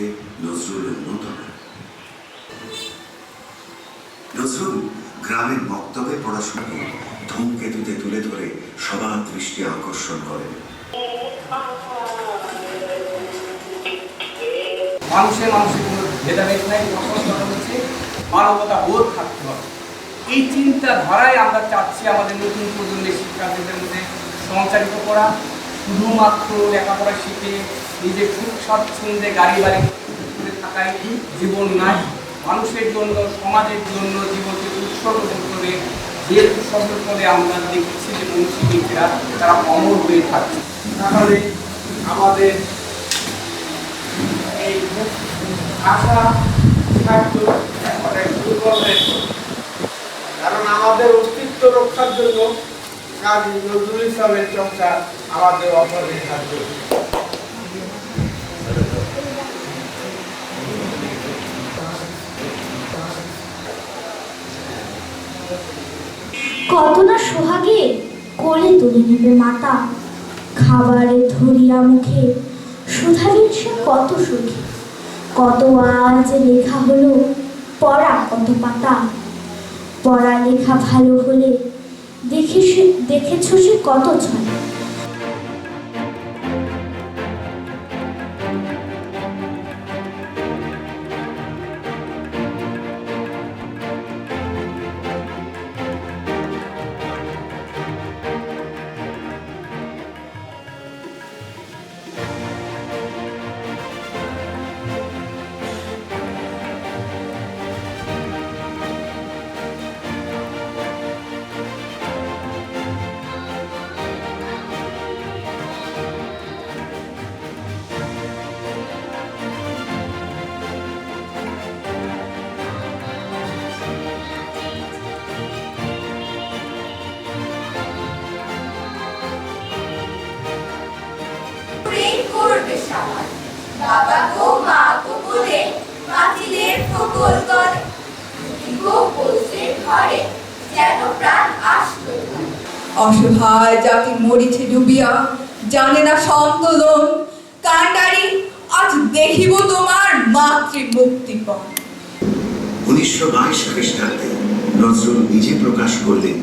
মধ্যে নজরুল অন্যতম নজরুল গ্রামের বক্তব্যে পড়াশোনাকে ধূমকেতুতে তুলে ধরে সবার দৃষ্টি আকর্ষণ করেন কোনো ভেদাভেদ নাই হচ্ছে মানবতা বোধ থাকতে হবে। এই চিন্তাধারায় আমরা চাচ্ছি আমাদের নতুন প্রজন্মের শিক্ষার্থীদের মধ্যে সঞ্চারিত করা, শুধুমাত্র লেখাপড়া শিখে নিজের সুখ স্বাচ্ছন্দ্যে গাড়ি বাড়ি করে থাকাই জীবন নয় মানুষের জন্য, সমাজের জন্য, জীবনকে উৎসর্গ করে যে উৎসর্গের ফলে আমরা দেখছি যে মনীষীরা তারা অমর হয়ে থাকছে তাহলে আমাদের এই আশা থাকতো অনেক দুর্বল কারণ আমাদের অস্তিত্ব রক্ষার জন্য কাজী নজরুল ইসলামের চর্চা আমাদের অপরিহার্য কত না সোহাগে কোলে তুলে নেবে মাতা। খাবারে ধরিয়া মুখে সুধালেন সে কত সুখী। কত আজ লেখা হলো, পড়া কত পাতা। পড়া লেখা ভালো হলে দেখে সে দেখেছ সে কত ছয় করবে সবার বাবা গো মা গো বলে পাঁচিলের ফকল করে। গো বলছে ঘরে যেন প্রাণ আসলো। অসহায় জাতি মরিছে ডুবিয়া জানে না সন্তোলন কান্ডারি আজ দেখিব তোমার মাতৃ মুক্তিপণ উনিশশো বাইশ খ্রিস্টাব্দে নজরুল নিজে প্রকাশ করলেন